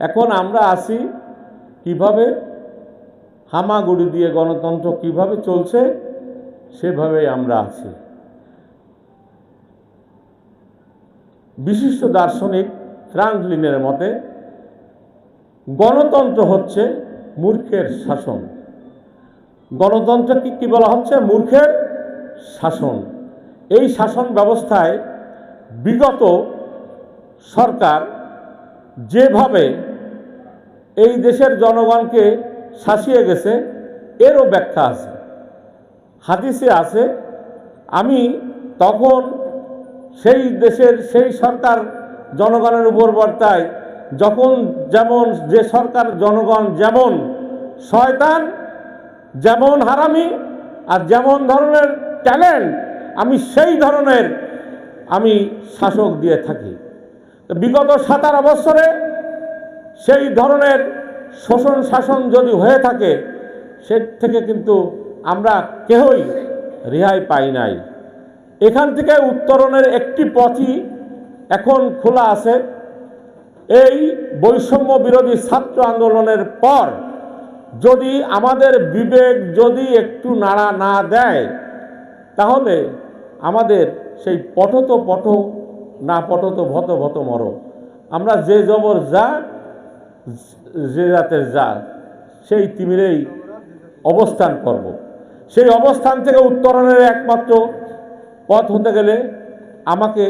এখন আমরা আসি কীভাবে হামাগুড়ি দিয়ে গণতন্ত্র কীভাবে চলছে, সেভাবেই আমরা আছি। বিশিষ্ট দার্শনিক ফ্রাঙ্কলিনের মতে, গণতন্ত্র হচ্ছে মূর্খের শাসন। গণতন্ত্র কি কি বলা হচ্ছে? মূর্খের শাসন। এই শাসন ব্যবস্থায় বিগত সরকার যেভাবে এই দেশের জনগণকে শাসিয়ে গেছে, এরও ব্যাখ্যা আছে। হাদিসে আছে, আমি তখন সেই দেশের সেই সরকার জনগণের উপর বর্তায় যখন যেমন যে সরকার জনগণ যেমন শয়তান, যেমন হারামি আর যেমন ধরনের ট্যালেন্ট আমি সেই ধরনের আমি শাসক দিয়ে থাকি। বিগত সাতারো বছরে সেই ধরনের শোষণ শাসন যদি হয়ে থাকে, সে থেকে কিন্তু আমরা কেহই রেহাই পাই নাই। এখান থেকে উত্তরণের একটি পথই এখন খোলা আছে। এই বৈষম্য বিরোধী ছাত্র আন্দোলনের পর যদি আমাদের বিবেক যদি একটু নাড়া না দেয়, তাহলে আমাদের সেই পঠত পঠ না পঠত ভত ভত মর। আমরা যে জবর যা যে জাতের যা সেই তিমিরেই অবস্থান করব। সেই অবস্থান থেকে উত্তরণের একমাত্র পথ হতে গেলে আমাকে,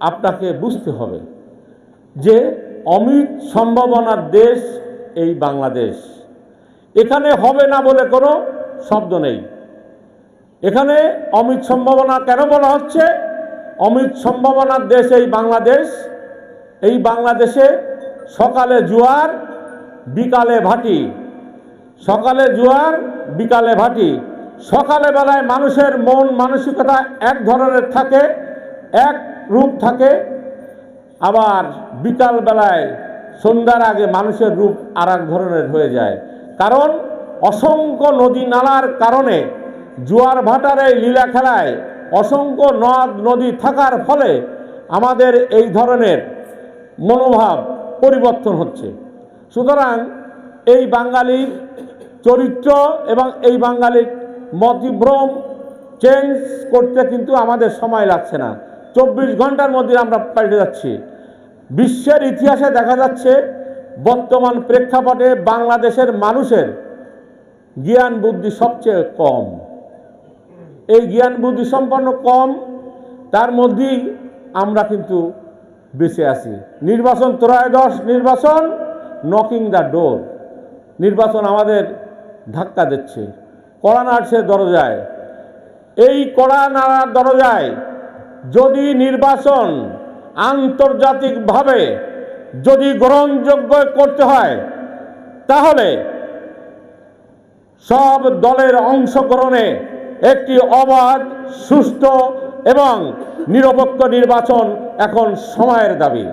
আপনাকে বুঝতে হবে যে অমিত সম্ভাবনার দেশ এই বাংলাদেশ। এখানে হবে না বলে কোনো শব্দ নেই। এখানে অমিত সম্ভাবনা কেন বলা হচ্ছে? অমিত সম্ভাবনার দেশ এই বাংলাদেশ। এই বাংলাদেশে সকালে জোয়ার, বিকালে ভাটি। সকালে জোয়ার, বিকালে ভাটি। সকালে বেলায় মানুষের মন মানসিকতা এক ধরনের থাকে, এক রূপ থাকে। আবার বিকাল বেলায় সন্ধ্যার আগে মানুষের রূপ আর এক ধরনের হয়ে যায়। কারণ অসংখ্য নদী নালার কারণে জোয়ার ভাটার এই লীলা খেলায় অসংখ্য নদ, নদী থাকার ফলে আমাদের এই ধরনের মনোভাব পরিবর্তন হচ্ছে। সুতরাং এই বাঙালির চরিত্র এবং এই বাঙালির মতিভ্রম চেঞ্জ করতে কিন্তু আমাদের সময় লাগছে না। চব্বিশ ঘণ্টার মধ্যে আমরা পাল্টে যাচ্ছি। বিশ্বের ইতিহাসে দেখা যাচ্ছে, বর্তমান প্রেক্ষাপটে বাংলাদেশের মানুষের জ্ঞান বুদ্ধি সবচেয়ে কম। এই জ্ঞান বুদ্ধি সম্পন্ন কম, তার মধ্যেই আমরা কিন্তু বেঁচে আছি। নির্বাচন ত্রয়োদশ নির্বাচন নকিং দ্য ডোর নির্বাচন আমাদের ধাক্কা দিচ্ছে। কড়া নাড়ছে দরজায়। এই কড়া নাড়ার দরজায় যদি নির্বাচন আন্তর্জাতিকভাবে যদি গ্রহণযোগ্য করতে হয়, তাহলে সব দলের অংশগ্রহণে একটি অবাধ, সুষ্ঠু এবং নিরপেক্ষ নির্বাচন এখন সময়ের দাবি।